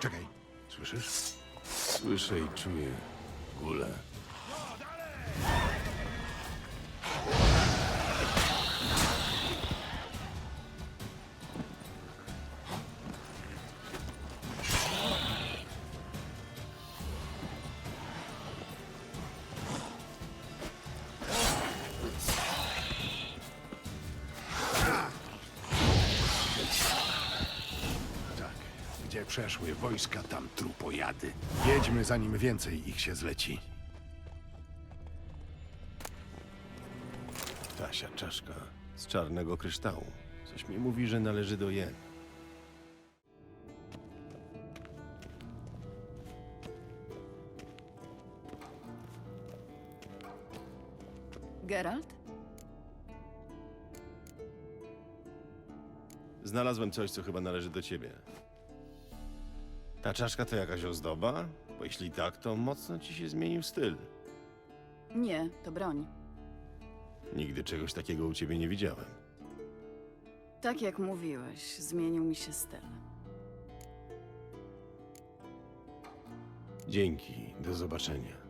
Czekaj, słyszysz? Słyszę i czuję gulę. Tak. Gdzie przeszły wojska, tam trupojady. Jedźmy, zanim więcej ich się zleci. Tasia czaszka z czarnego kryształu. Coś mi mówi, że należy do Jen. Geralt? Znalazłem coś, co chyba należy do ciebie. Ta czaszka to jakaś ozdoba? Bo jeśli tak, to mocno ci się zmienił styl. Nie, to broń. Nigdy czegoś takiego u ciebie nie widziałem. Tak jak mówiłeś, zmienił mi się styl. Dzięki, do zobaczenia.